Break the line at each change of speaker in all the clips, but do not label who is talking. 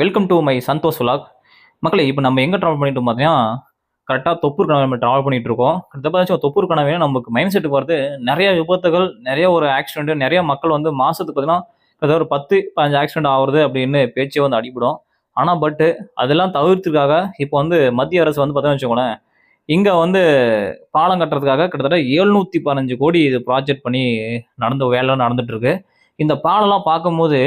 Welcome to my Santosh vlog மக்களே இப்போ நம்ம எங்கே ட்ராவல் பண்ணிட்டு பார்த்தீங்கன்னா கரெக்டாக தொப்பூர் கனவை நம்ம ட்ராவல் பண்ணிட்டு இருக்கோம். கிட்டத்தட்ட தொப்பூர் கனவே நமக்கு மைண்ட் செட்டுக்கு வருது நிறைய விபத்துகள் நிறைய ஒரு ஆக்சிடென்ட் நிறைய மக்கள் வந்து மாதத்துக்கு பார்த்தீங்கன்னா கிட்டத்தட்ட ஒரு பத்து பதினஞ்சு ஆக்சிடென்ட் ஆகுறது அப்படின்னு பேச்சே வந்து அடிபடும். ஆனால் பட்டு அதெல்லாம் தவிர்த்துக்காக இப்போ வந்து மத்திய அரசு வந்து பார்த்தீங்கன்னா வச்சுக்கோங்களேன் இங்கே வந்து பாலம் கட்டுறதுக்காக கிட்டத்தட்ட ஏழ்நூற்றி பதினஞ்சு கோடி இது ப்ராஜெக்ட் பண்ணி நடந்த வேலை நடந்துட்டு இருக்கு. இந்த பாலம்லாம் பார்க்கும்போது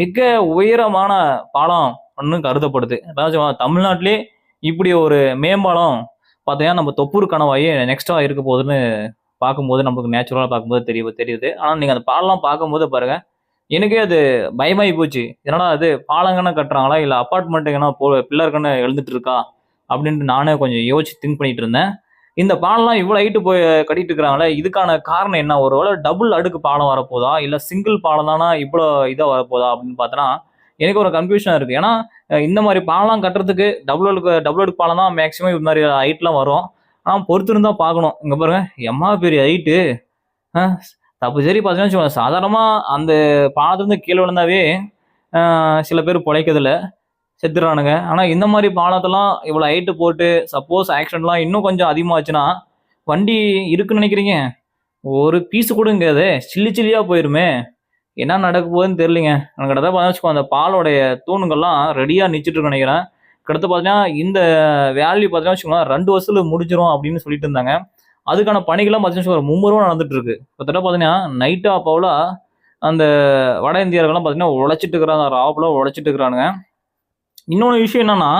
மிக உயரமான பாலம் ஒன்று கருதப்படுது. அதாவது தமிழ்நாட்டிலே இப்படி ஒரு மேம்பாலம் பார்த்தீங்கன்னா நம்ம தொப்பூர் கனவாயே நெக்ஸ்ட்டாக இருக்க போகுதுன்னு பார்க்கும்போது நமக்கு நேச்சுரலாக பார்க்கும்போது தெரிய தெரியுது. ஆனால் நீங்கள் அந்த பாலம்லாம் பார்க்கும்போது பாருங்கள் எனக்கே அது பயமாகி போச்சு. என்னடா அது பாலங்கன்னு கட்டுறாங்களா? இல்லை அப்பார்ட்மெண்ட்டுங்கன்னா போ பில்லருக்குன்னு எழுந்துட்டு இருக்கா? அப்படின்ட்டு நானே கொஞ்சம் யோசிச்சு திங்க் பண்ணிட்டு இருந்தேன். இந்த பாலம்லாம் இவ்வளோ ஹைட்டு போய் கட்டிட்டு இருக்கிறாங்களே இதுக்கான காரணம் என்ன? ஒருவேளை டபுள் அடுக்கு பாலம் வரப்போதா? இல்லை சிங்கிள் பாலம் தானா இவ்வளோ இதாக வரப்போதா? அப்படின்னு பார்த்தோன்னா எனக்கு ஒரு கன்ஃபியூஷன் இருக்குது ஏன்னா இந்த மாதிரி பாலம் கட்டுறதுக்கு டபுள் அடுக்கு டபுள் அடுக்கு பாலம் தான் மேக்ஸிமம் இது மாதிரி ஹைட்லாம் வரும். ஆனால் பொறுத்து இருந்தால் பார்க்கணும். இங்கே பாருங்க எம்மா பெரிய ஹைட்டு தப்பு சரி பார்த்தீங்கன்னா வச்சுக்கோங்க. சாதாரணமாக அந்த பாலத்துலேருந்து கீழே விழுந்தாவே சில பேர் பிழைக்கிறதில்ல. செத்துறானுங்க ஆனால் இந்த மாதிரி பாலத்தெல்லாம் இவ்வளோ ஹைட்டு போட்டு சப்போஸ் ஆக்சிடென்ட்லாம் இன்னும் கொஞ்சம் அதிகமாச்சுன்னா வண்டி இருக்குன்னு நினைக்கிறீங்க? ஒரு பீஸு கூட இங்கே அது. சில்லி சில்லியாக போயிருமே. என்ன நடக்க போகுதுன்னு தெரியலிங்க. எனக்கு கிட்ட பார்த்தா வச்சுக்கோ அந்த பாலோடைய தூணுங்கள்லாம் ரெடியாக நிச்சுட்டு நினைக்கிறேன். கிட்டத்தட்ட பார்த்தீங்கன்னா இந்த வேல்யூ பார்த்தீங்கன்னா வச்சுக்கோங்களேன் ரெண்டு வருஷத்துல முடிஞ்சிரும் அப்படின்னு சொல்லிட்டு இருந்தாங்க. அதுக்கான பணிகள்லாம் பார்த்தீங்கன்னா ஒரு மும்முரமாக நடந்துட்டு இருக்கு கிட்டத்தட்ட பார்த்தீங்கன்னா நைட்டு அப்போவில் அந்த வட இந்தியர்கள்லாம் பார்த்தீங்கன்னா உழைச்சிட்டு இருக்கிறாங்க. ராப்பில் உழைச்சிட்டு இருக்கிறானுங்க. இன்னொன்று விஷயம் என்னன்னா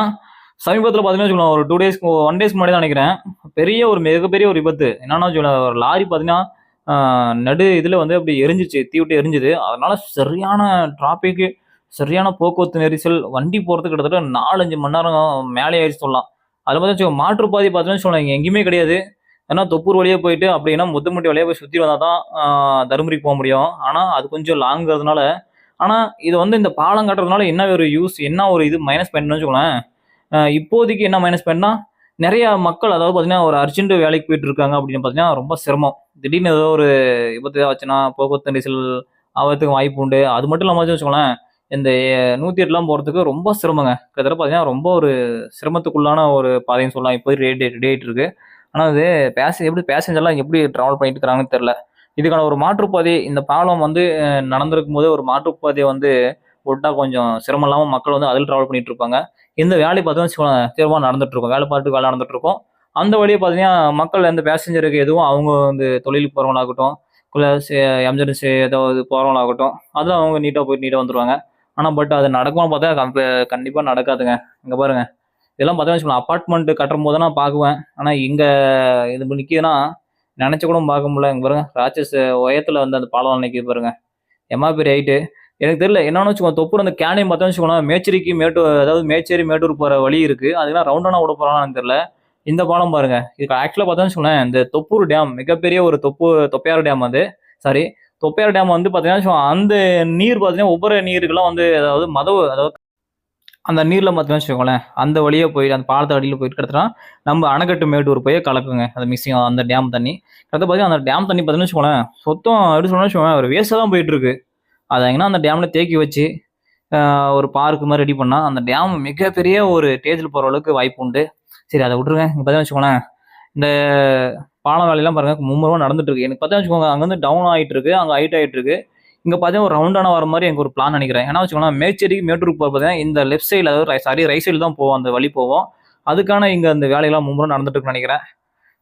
சமீபத்தில் பார்த்தீங்கன்னா வச்சுக்கோங்க ஒரு டூ டேஸ் ஒன் டேஸ் முன்னாடி தான் நினைக்கிறேன். பெரிய ஒரு மிகப்பெரிய ஒரு விபத்து. என்னன்னா வச்சுக்கோங்களேன் ஒரு லாரி பார்த்தீங்கன்னா நடு இதில் வந்து அப்படி எரிஞ்சிச்சு தீ விட்டு எரிஞ்சுது. அதனால சரியான டிராஃபிக்கு சரியான போக்குவரத்து நெரிசல் வண்டி போகிறதுக்கு கிட்டத்தட்ட நாலஞ்சு மணி நேரம் மேலே ஆயிடுச்சு சொல்லலாம். அதில் பார்த்தா வச்சுக்கோ மாற்றுப்பாதை பார்த்தீங்கன்னா சொல்லலாம் எங்கேயுமே கிடையாது. ஏன்னா தொப்பூர் வழியாக போயிட்டு அப்படின்னா முத்தமுட்டி வழியாக போய் சுற்றி வந்தால் தான் தருமபுரிக்கு போக முடியும். ஆனால் அது கொஞ்சம் லாங்கிறதுனால ஆனால் இது வந்து இந்த பாலம் கட்டுறதுனால என்ன ஒரு யூஸ் என்ன ஒரு இது மைனஸ் பாயிண்ட்னு வச்சுக்கோங்களேன். இப்போதைக்கு என்ன மைனஸ் பாயிண்ட்னா நிறைய மக்கள் அதாவது பார்த்தீங்கன்னா ஒரு அர்ஜென்ட் வேலைக்கு போயிட்டு இருக்காங்க அப்படின்னு பார்த்தீங்கன்னா ரொம்ப சிரமம். திடீர்னு ஏதோ ஒரு விபத்து ஆச்சுன்னா போக்குவரத்து நெரிசல் ஆகிறதுக்கு வாய்ப்பு உண்டு. அது மட்டும் இல்லாமல் வச்சுக்கோங்களேன் இந்த நூற்றி எட்டுலாம் போகிறதுக்கு ரொம்ப சிரமங்க. கிட்டத்தட்ட பார்த்தீங்கன்னா ரொம்ப ஒரு சிரமத்துக்குள்ளான ஒரு பாதைன்னு சொல்லலாம். இப்போ ரேட் ரேட் இருக்குது ஆனால் அது பேச எப்படி பேசஞ்சர்லாம் எப்படி ட்ராவல் பண்ணிட்டு இருக்கிறாங்கன்னு தெரில இதுக்கான ஒரு மாற்றுப்பாதை இந்த பாலம் வந்து நடந்திருக்கும் போதே ஒரு மாற்றுப்பாதையை வந்து விட்டா கொஞ்சம் சிரமம் இல்லாமல் மக்கள் வந்து அதில் ட்ராவல் பண்ணிட்டு இருப்பாங்க. இந்த வேலை பார்த்தோம்னு சிரமமாக நடந்துட்டு இருக்கும். வேலை பார்த்துட்டு வேலை நடந்துட்டு இருக்கும். அந்த வழியை பார்த்தீங்கன்னா மக்கள் எந்த பேசஞ்சருக்கு எதுவும் அவங்க வந்து தொழிலுக்கு போகிறவங்களாகட்டும் இல்லை எமர்ஜென்சி ஏதாவது போகிறவங்களாகட்டும் அதெல்லாம் அவங்க நீட்டாக போயிட்டு நீட்டாக வந்துடுவாங்க ஆனால் பட் அது நடக்கும்னு பார்த்தா கண்டிப்பாக நடக்காதுங்க. இங்கே பாருங்க. இதெல்லாம் பார்த்தா வச்சுக்கோங்களேன் அப்பார்ட்மெண்ட் கட்டும் போது நான் பார்க்குவேன். ஆனால் இங்கே இது நிற்கிதுன்னா நினச்சி கூட பார்க்க முடியல. இங்கே பாருங்க ராட்சஸ் உயரத்தில் வந்து அந்த பாலம் நிற்கிது பாருங்க. எம்மா பெரிய ஹைட்டு எனக்கு தெரியல என்னன்னு வச்சுக்கோங்க தொப்பூர் அந்த கேனையும் பார்த்தோன்னு வச்சுக்கோங்களேன் மேச்சேரிக்கு மேட்டூர் அதாவது மேச்சேரி மேட்டூர் போகிற வழி இருக்குது அதுக்கெல்லாம் ரவுண்டானா விட போகிறான்னு தெரியல. இந்த பாலம் பாருங்க. இதுக்கு ஆக்சுவலாக பார்த்தோன்னு வச்சுக்கோங்களேன் இந்த தொப்பூர் டேம் மிகப்பெரிய ஒரு தொப்பு தொப்பையார் டேம் அது. சாரி தொப்பையார் டேம் வந்து பார்த்தீங்கன்னா அந்த நீர் பார்த்தீங்கன்னா ஒவ்வொரு நீருக்கெல்லாம் வந்து அதாவது மதவு அதாவது அந்த நீரில் பார்த்தீங்கன்னா வச்சுக்கோங்களேன் அந்த வழியாக போய் அந்த பாலத்து அடியில் போயிட்டு கிடத்துனா நம்ம அணைக்கட்டு மேட்டூர் போய் கலக்குங்க. அந்த மிக்சிங் அந்த டேம் தண்ணி. கிட்ட பார்த்தீங்கன்னா அந்த டேம் தண்ணி பார்த்தீங்கன்னா வச்சுக்கோங்களேன் சுத்தம் எப்படி சொன்னா வச்சுக்கோங்களேன் ஒரு வேஸ்ட்டாக தான் போயிட்டு இருக்கு அதை எங்கன்னா அந்த டேமில் தேக்கி வச்சு ஒரு பார்க்கு மாதிரி ரெடி பண்ணால் அந்த டேம் மிகப்பெரிய ஒரு ஸ்டேஜில் போகிற அளவுக்கு வாய்ப்பு உண்டு. சரி அதை விட்ருங்க இங்கே பார்த்தீங்கன்னா வச்சுக்கோங்களேன் இந்த பாலம் வேலையெல்லாம் பாருங்கள் மும்முரமாக நடந்துட்டு இருக்கு. எனக்கு பார்த்தா வச்சுக்கோங்க அங்கேருந்து டவுன் ஆகிட்டு இருக்கு அங்கே ஹைட் ஆகிட்டு இருக்கு இங்கே பார்த்தீங்கன்னா ஒரு ரவுண்டான வர மாதிரி எனக்கு ஒரு பிளான் நினைக்கிறேன். ஏன்னா வச்சுக்கோங்களேன் மேச்சேரிக்கு மேட்டூருக்கு போகிற பார்த்தீங்கன்னா இந்த லெஃப்ட் சைடில் அதாவது சாரி ரைட் சைடில் தான் போவோம் அந்த வழி போவோம். அதுக்கான இங்கே அந்த வேலையெல்லாம் மும்முரம் நடந்துட்டு நினைக்கிறேன்.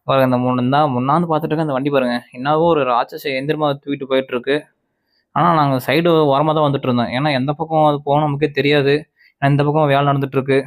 பாருங்க இந்த மூணு தான் முன்னாந்து பார்த்துட்டு இருக்க அந்த வண்டி பாருங்க. என்னவோ ஒரு ராட்சச எந்திரமாக தூக்கிட்டு போயிட்டு இருக்கு. ஆனால் நாங்கள் சைடு ஓரமாக தான் வந்துட்டு இருந்தோம். ஏன்னா எந்த பக்கம் அது போகணும் நமக்கே தெரியாது. ஏன்னா இந்த பக்கம் வேலை நடந்துட்டு இருக்கு.